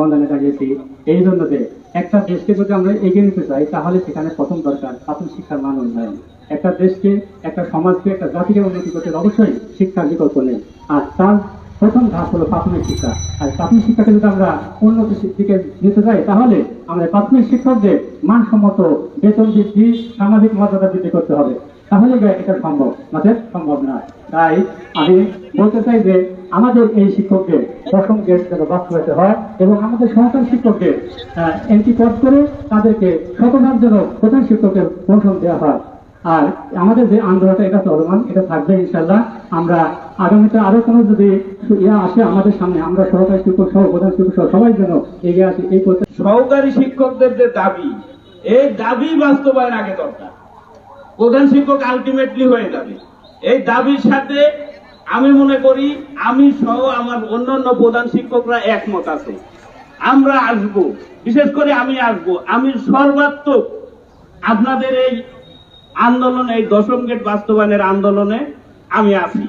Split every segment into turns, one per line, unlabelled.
বন্ধনে দাঁড়িয়েছি এই জন্য যে একটা দেশকে যদি আমরা এগিয়ে নিতে চাই, তাহলে সেখানে প্রথম দরকার প্রাথমিক শিক্ষার মান উন্নয়ন। একটা দেশকে, একটা সমাজকে, একটা জাতিকে উন্নতি করতে অবশ্যই শিক্ষার বিকল্প নেই। আর তার প্রথম ধাপ হলো প্রাথমিক শিক্ষা। আর প্রাথমিক শিক্ষাকে যদি আমরা উন্নতি দিকে নিতে চাই, তাহলে আমাদের প্রাথমিক শিক্ষকদের মানসম্মত বেতন বৃদ্ধি, সামাজিক মর্যাদা বৃদ্ধি করতে হবে। তাহলে এটা সম্ভব নচেত সম্ভব নয়। তাই আমি বলতে চাই যে আমাদের এই শিক্ষকদের গেট যেন বাস্তবায়িত হয় এবং আমাদের সহকারী শিক্ষকদের এন্ট্রি পদ করে তাদেরকে শতভাগ যেন প্রধান শিক্ষকের প্রমোশন দেওয়া হয়। আর আমাদের যে আন্দোলনটা, এটা চলমান এটা থাকবে ইনশাল্লাহ আমরা আগামীতে আরও কোনো যদি ইয়া আসে আমাদের সামনে, আমরা সহকারী শিক্ষক সহ, প্রধান শিক্ষক সহ সবাই যেন এগিয়ে আসি, এই
সহকারী শিক্ষকদের যে দাবি, এই দাবি বাস্তবায়ন আগে দরকার। প্রধান শিক্ষক আলটিমেটলি হয়ে যাবে। এই দাবির সাথে আমি মনে করি, আমি সহ আমার অন্যান্য প্রধান শিক্ষকরা একমত আছে। আমরা আসব, বিশেষ করে আমি আসব। আমি সর্বাত্মক আপনাদের এই আন্দোলন, এই দশম গেট বাস্তবায়নের আন্দোলনে আমি আছি।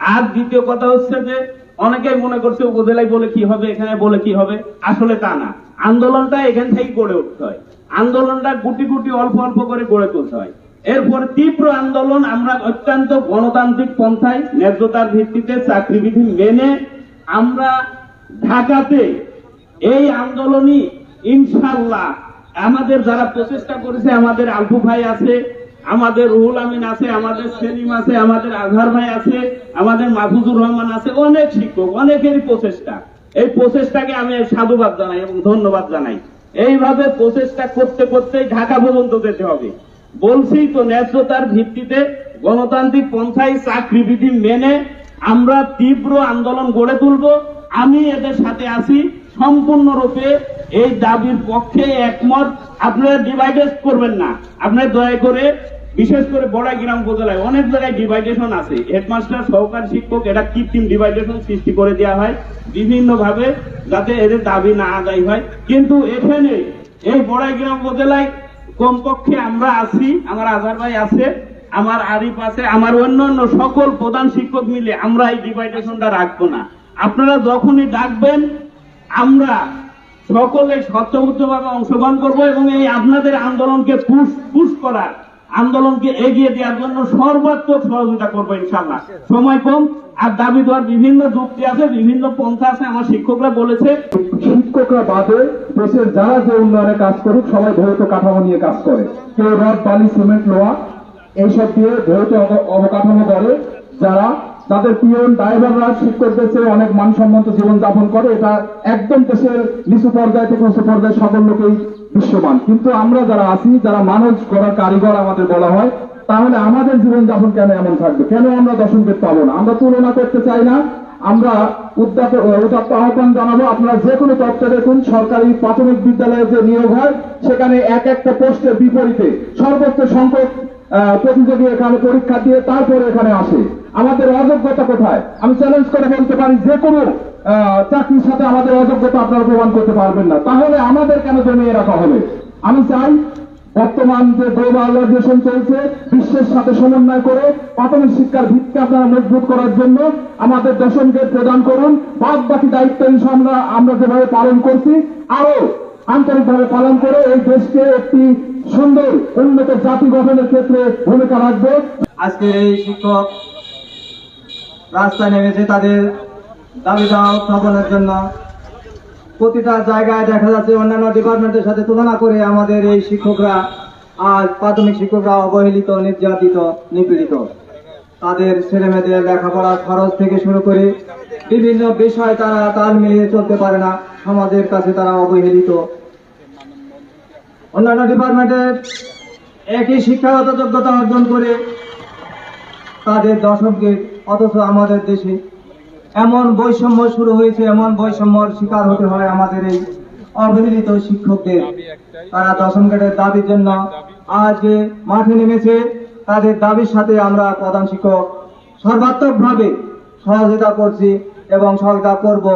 আর দ্বিতীয় কথা হচ্ছে যে, অনেকেই মনে করছে উপজেলায় বলে কি হবে, এখানে বলে কি হবে। আসলে তা না। আন্দোলনটা এখান থেকেই গড়ে উঠতে হয়। আন্দোলনটা গুটি গুটি অল্প অল্প করে গড়ে তুলতে হয়। এরপর তীব্র আন্দোলন আমরা অত্যন্ত গণতান্ত্রিক পন্থায় ন্যায্যতার ভিত্তিতে চাকরিবিধি মেনে আমরা ঢাকাতে এই আন্দোলনই ইনশাল্লাহ আমাদের যারা প্রচেষ্টা করেছে, আমাদের আলফু ভাই আছে, আমাদের রুহুল আমিন আছে, আমাদের সেলিম আছে, আমাদের আজহার ভাই আছে, আমাদের মাহফুজুর রহমান আছে, অনেক শিক্ষক, অনেকেরই প্রচেষ্টা। এই প্রচেষ্টাকে আমি সাধুবাদ জানাই এবং ধন্যবাদ জানাই। এইভাবে প্রচেষ্টা করতে করতে ঢাকা পর্যন্ত যেতে হবে। বলছি তো ন্যায্যতার ভিত্তিতে গণতান্ত্রিক পন্থায় চাকরিবিধি মেনে আমরা তীব্র আন্দোলন গড়ে তুলব। আমি এদের সাথে আছি। সম্পূর্ণরূপে এই দাবির পক্ষে একমত। আপনারা ডিভাইডেস করবেন না। আপনারা দয়া করে, বিশেষ করে বড়াইগ্রাম উপজেলায় অনেক জায়গায় ডিভাইডেশন আছে। হেডমাস্টার, সহকারী শিক্ষক এটা কৃত্রিম ডিভাইডেশন সৃষ্টি করে দেওয়া হয় বিভিন্ন ভাবে যাতে এদের দাবি না আদায় হয়। কিন্তু এখানে এই বড়াই গ্রাম উপজেলায় কমপক্ষে আমরা আছি, আমার আজার ভাই আছে, আমার আরিফ আছে, আমার অন্য অন্য সকল প্রধান শিক্ষক মিলে আমরা এই ডিভাইডেশনটা রাখব না। আপনারা যখনই ডাকবেন, আমরা সকলে স্বচ্ছবদ্ধভাবে অংশগ্রহণ করব এবং এই আপনাদের আন্দোলনকে পুশ পুশ করার আন্দোলনকে এগিয়ে দেওয়ার জন্য সর্বাত্মক সহযোগিতা করব ইনশাল্লাহ সময় কম, আর দাবি দেওয়ার বিভিন্ন যুক্তি আছে, বিভিন্ন পন্থা আছে, আমার শিক্ষকরা বলেছে।
শিক্ষকরা বাদে দেশের যারা যে উন্নয়নে কাজ করুক, সবাই ভৌত কাঠামো নিয়ে কাজ করে। কেউ রড, বালি, সিমেন্ট, লোহা, এইসব দিয়ে ভৌত অবকাঠামো করে যারা তাদের পিয়ন ড্রাইভাররা শিক্ষকদের চেয়ে অনেক মানসম্মত জীবন যাপন করে, এটা একদম দেশের নিচু পর্যায় থেকে উঁচু পর্যায়ে সকল লোকেই দৃশ্যমান কিন্তু আমরা যারা আছি, যারা মানুষ করার কারিগর আমাদের বলা হয়, তাহলে আমাদের জীবন যাপন কেন এমন থাকবে? কেন আমরা দশম পেট পাবো না? আমরা তুলনা করতে চাই না। আমরা উদ্যাপ উদাত্ত আহ্বান জানাব, আপনারা যে কোনো তথ্য দেখুন, সরকারি প্রাথমিক বিদ্যালয়ে যে নিয়োগ হয়, সেখানে এক একটা পোস্টের বিপরীতে সর্বোচ্চ সংখ্যক প্রতিযোগী এখানে পরীক্ষা দিয়ে তারপরে এখানে আসে। আমাদের অযোগ্যতা কোথায়? আমি চ্যালেঞ্জ করে বলতে পারি যে কোনো চাকরির সাথে আমাদের অযোগ্যতা আপনারা প্রমাণ করতে পারবেন না। তাহলে আমাদের কেন জমিয়ে রাখা হবে? আমি চাই বর্তমান যে গ্লোবালাইজেশন চলছে, বিশ্বের সাথে সমন্বয় করে প্রাথমিক শিক্ষার ভিত্তি আপনারা মজবুত করার জন্য আমাদের দশম গেট প্রদান করুন। বাদ বাকি দায়িত্ব ইনশাআল্লাহ আমরা যেভাবে পালন করছি আরও আন্তরিকভাবে পালন করে এই দেশকে একটি সুন্দর, উন্নত জাতি গঠনের ক্ষেত্রে ভূমিকা রাখবে।
আজকে এই শিক্ষক রাস্তায় নেমেছে, তাদের দাবি দেওয়া উত্থাপনের জন্য। প্রতিটা জায়গায় দেখা যাচ্ছে অন্যান্য ডিপার্টমেন্টের সাথে তুলনা করে আমাদের এই শিক্ষকরা, আজ প্রাথমিক শিক্ষকরা অবহেলিত, নির্যাতিত, নিপীড়িত। তাদের ছেলে মেয়েদের লেখাপড়ার খরচ থেকে শুরু করে বিভিন্ন বিষয় তারা তাল মিলিয়ে চলতে পারে না, সমাজের কাছে তারা অবহেলিত। অন্যান্য ডিপার্টমেন্টের একই শিক্ষাগত যোগ্যতা অর্জন করে তাদের দশককে অথচ আমাদের দেশে এমন বৈষম্য শুরু হয়েছে, এমন বৈষম্যর শিকার হতে হয় আমাদের এই অবহেলিত শিক্ষকদের। তারা দশম গ্রেডের দাবির জন্য আজ মাঠে নেমেছে, তাদের দাবির সাথে আমরা প্রধান শিক্ষক সর্বাত্মকভাবে সহযোগিতা করছি এবং সহযোগিতা করব।